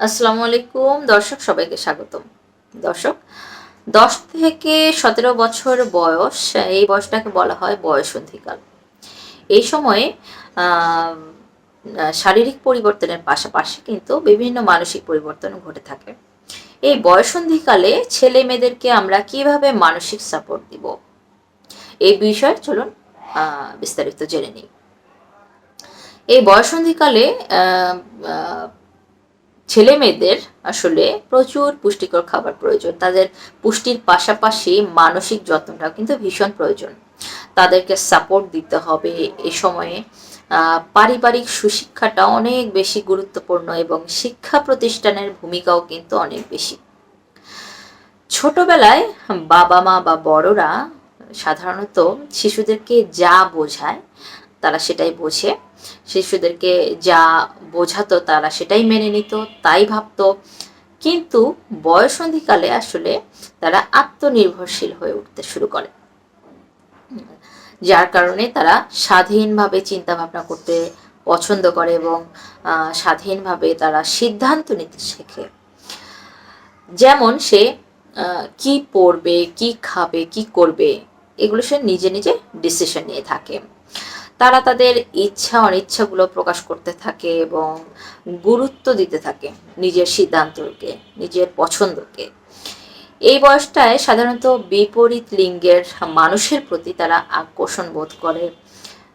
আসসালামু আলাইকুম। দর্শক, সবাইকে স্বাগতম। দর্শক, দশ থেকে সতেরো বছর বয়স, এই বয়সটাকে বলা হয় বয়সন্ধিকাল। এই সময়ে শারীরিক পরিবর্তনের পাশাপাশি কিন্তু বিভিন্ন মানসিক পরিবর্তন ঘটে থাকে। এই বয়সন্ধিকালে ছেলে মেয়েদেরকে আমরা কীভাবে মানসিক সাপোর্ট দিব? এই বিষয়ে চলুন বিস্তারিত জেনে নিই। এই বয়সন্ধিকালে ছেলে মেয়েদের আসলে প্রচুর পুষ্টিকর খাবার প্রয়োজন। তাদের পুষ্টির পাশাপাশি মানসিক যত্নটাও কিন্তু ভীষণ প্রয়োজন। তাদেরকে সাপোর্ট দিতে হবে। এ সময়ে পারিবারিক সুশিক্ষাটা অনেক বেশি গুরুত্বপূর্ণ এবং শিক্ষা প্রতিষ্ঠানের ভূমিকাও কিন্তু অনেক বেশি। ছোটবেলায় বাবা মা বা বড়রা সাধারণত শিশুদেরকে যা বোঝায় তারা সেটাই বোঝে। শিশুদেরকে যা বোঝাতো তারা সেটাই মেনে নিত, তাই ভাবতো। কিন্তু বয়সন্ধিকালে আসলে তারা আত্মনির্ভরশীল হয়ে উঠতে শুরু করে। যার কারণে তারা স্বাধীনভাবে চিন্তা ভাবনা করতে পছন্দ করে এবং স্বাধীনভাবে তারা সিদ্ধান্ত নিতে শেখে। যেমন সে কি পড়বে, কি খাবে, কি করবে, এগুলো সে নিজে নিজে ডিসিশন নিয়ে থাকে। তারা তাদের ইচ্ছা, অনিচ্ছাগুলো প্রকাশ করতে থাকে এবং গুরুত্ব দিতে থাকে নিজের সিদ্ধান্তকে, নিজের পছন্দকে। এই বয়সটায় সাধারণত বিপরীত লিঙ্গের মানুষের প্রতি তারা আকর্ষণ বোধ করে।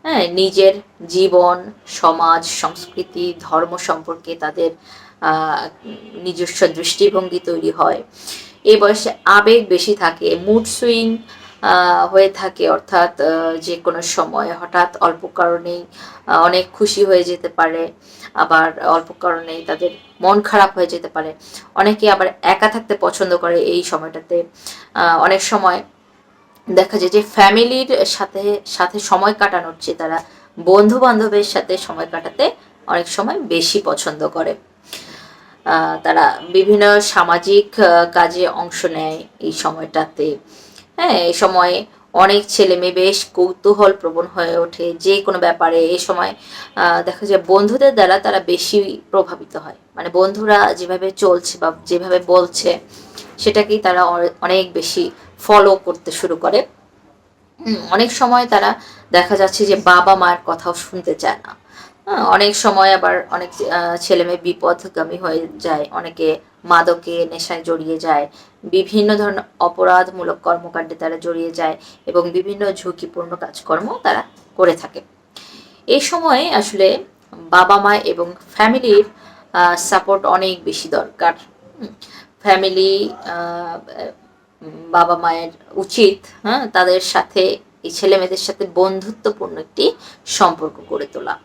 হ্যাঁ নিজের জীবন, সমাজ, সংস্কৃতি, ধর্ম সম্পর্কে তাদের নিজস্ব দৃষ্টিভঙ্গি তৈরি হয়। এই বয়সে আবেগ বেশি থাকে মুড সুইং হয়ে থাকে, অর্থাৎ যে কোনো সময় হঠাৎ অল্প কারণেই অনেক খুশি হয়ে যেতে পারে, আবার অল্প কারণেই তাদের মন খারাপ হয়ে যেতে পারে। অনেকে আবার একা থাকতে পছন্দ করে এই সময়টাতে। অনেক সময় দেখা যায় যে ফ্যামিলির সাথে সাথে সময় কাটানোর চেয়ে তারা বন্ধু বান্ধবের সাথে সময় কাটাতে অনেক সময় বেশি পছন্দ করে। তারা বিভিন্ন সামাজিক কাজে অংশ নেয় এই সময়টাতে। হ্যাঁ এই সময় অনেক ছেলে মেয়ে বেশ কৌতূহল প্রবণ হয়ে ওঠে। যে কোনো ব্যাপারে এই সময় দেখা যায় বন্ধুদের দ্বারা তারা বেশি প্রভাবিত হয়। মানে বন্ধুরা যেভাবে চলছে বা যেভাবে বলছে, সেটাকেই তারা অনেক বেশি ফলো করতে শুরু করে। অনেক সময় তারা দেখা যাচ্ছে যে বাবা মায়ের কথাও শুনতে চায় না। হ্যাঁ, অনেক সময় আবার অনেক ছেলে মেয়ে বিপথগামী হয়ে যায় অনেকে মাদকে নেশায় জড়িয়ে যায় বিভিন্ন ধরনের অপরাধমূলক কর্মকাণ্ডে তারা জড়িয়ে যায় এবং বিভিন্ন ঝুঁকিপূর্ণ কাজকর্ম তারা করে থাকে। এই সময়ে আসলে বাবা মা এবং ফ্যামিলির সাপোর্ট অনেক বেশি দরকার। ফ্যামিলি বাবা মায়ের উচিত হ্যাঁ তাদের সাথে এই ছেলে মেয়েদের সাথে বন্ধুত্বপূর্ণ একটি সম্পর্ক গড়ে তোলা।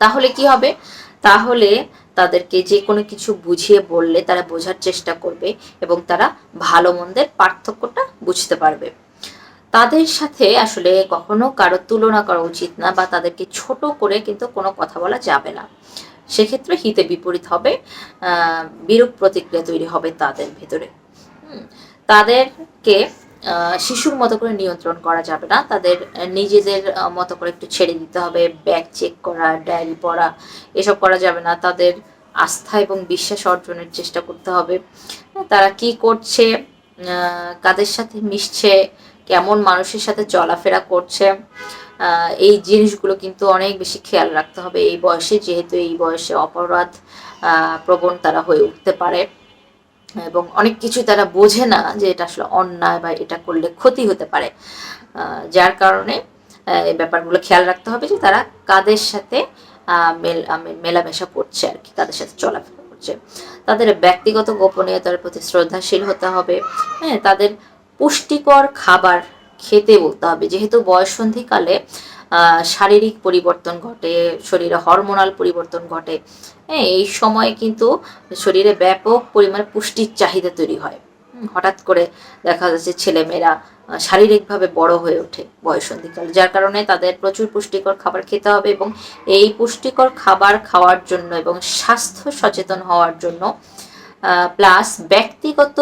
তাহলে কি হবে? তাহলে তাদেরকে যে কোনো কিছু বুঝিয়ে বললে তারা বোঝার চেষ্টা করবে এবং তারা ভালো মন্দের পার্থক্যটা বুঝতে পারবে। তাদের সাথে আসলে কখনো কারও তুলনা করা উচিত না বা তাদেরকে ছোট করে কিন্তু কোনো কথা বলা যাবে না। সেক্ষেত্রে হিতে বিপরীত হবে বিরূপ প্রতিক্রিয়া তৈরি হবে তাদের ভেতরে। তাদেরকে শিশুর মতো করে নিয়ন্ত্রণ করা যাবে না। তাদের নিজেদের মতো করে একটু ছেড়ে দিতে হবে, ব্যাগ চেক করা ডায়েরি পড়া, এসব করা যাবে না। তাদের আস্থা এবং বিশ্বাস অর্জনের চেষ্টা করতে হবে। তারা কি করছে কাদের সাথে মিশছে, কেমন মানুষের সাথে চলাফেরা করছে এই জিনিসগুলো কিন্তু অনেক বেশি খেয়াল রাখতে হবে। এই বয়সে, যেহেতু এই বয়সে অপরাধ প্রবণ তারা হয়ে উঠতে পারে। এবং অনেক কিছু তারা বোঝে না যে এটা আসলে অন্যায় বা এটা করলে ক্ষতি হতে পারে। যার কারণে এই ব্যাপারগুলো খেয়াল রাখতে হবে যে তারা কাদের সাথে মেলামেশা করছে আর কি কাদের সাথে চলাফেরা করছে। তাদের ব্যক্তিগত গোপনীয়তার প্রতি শ্রদ্ধাশীল হতে হবে। হ্যাঁ তাদের পুষ্টিকর খাবার খেতে বলতে হবে। যেহেতু বয়সন্ধিকালে শারীরিক পরিবর্তন ঘটে, শরীরে হরমোনাল পরিবর্তন ঘটে হ্যাঁ এই সময়ে কিন্তু শরীরে ব্যাপক পরিমাণে পুষ্টির চাহিদা তৈরি হয়। হঠাৎ করে দেখা যাচ্ছে ছেলেমেয়েরা শারীরিকভাবে বড় হয়ে ওঠে বয়সন্ধিকাল, যার কারণে তাদের প্রচুর পুষ্টিকর খাবার খেতে হবে এবং এই পুষ্টিকর খাবার খাওয়ার জন্য এবং স্বাস্থ্য সচেতন হওয়ার জন্য প্লাস ব্যক্তিগত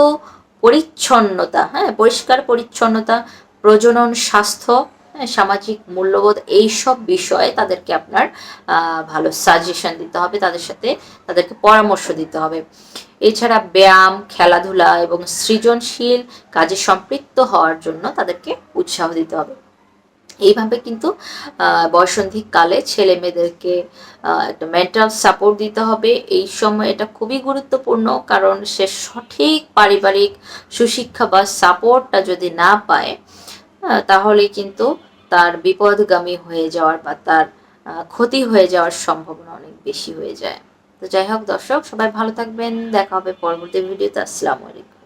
পরিচ্ছন্নতা হ্যাঁ পরিষ্কার পরিচ্ছন্নতা প্রজনন স্বাস্থ্য হ্যাঁ, সামাজিক মূল্যবোধ এইসব বিষয়ে তাদেরকে আপনার ভালো সাজেশন দিতে হবে তাদের সাথে তাদেরকে পরামর্শ দিতে হবে। এছাড়া ব্যায়াম খেলাধুলা এবং সৃজনশীল কাজে সম্পৃক্ত হওয়ার জন্য তাদেরকে উৎসাহ দিতে হবে। এইভাবে কিন্তু বয়সন্ধিকালে ছেলে মেয়েদেরকে একটা মেন্টাল সাপোর্ট দিতে হবে। এই সময় এটা খুবই গুরুত্বপূর্ণ কারণ সে সঠিক পারিবারিক সুশিক্ষা বা সাপোর্টটা যদি না পায় তাহলে কিন্তু তার বিপদগামী হয়ে যাওয়ার বা তার ক্ষতি হয়ে যাওয়ার সম্ভাবনা অনেক বেশি হয়ে যায়। তো যাই হোক দর্শক, সবাই ভালো থাকবেন। দেখা হবে পরবর্তী ভিডিওতে। আসসালামু আলাইকুম।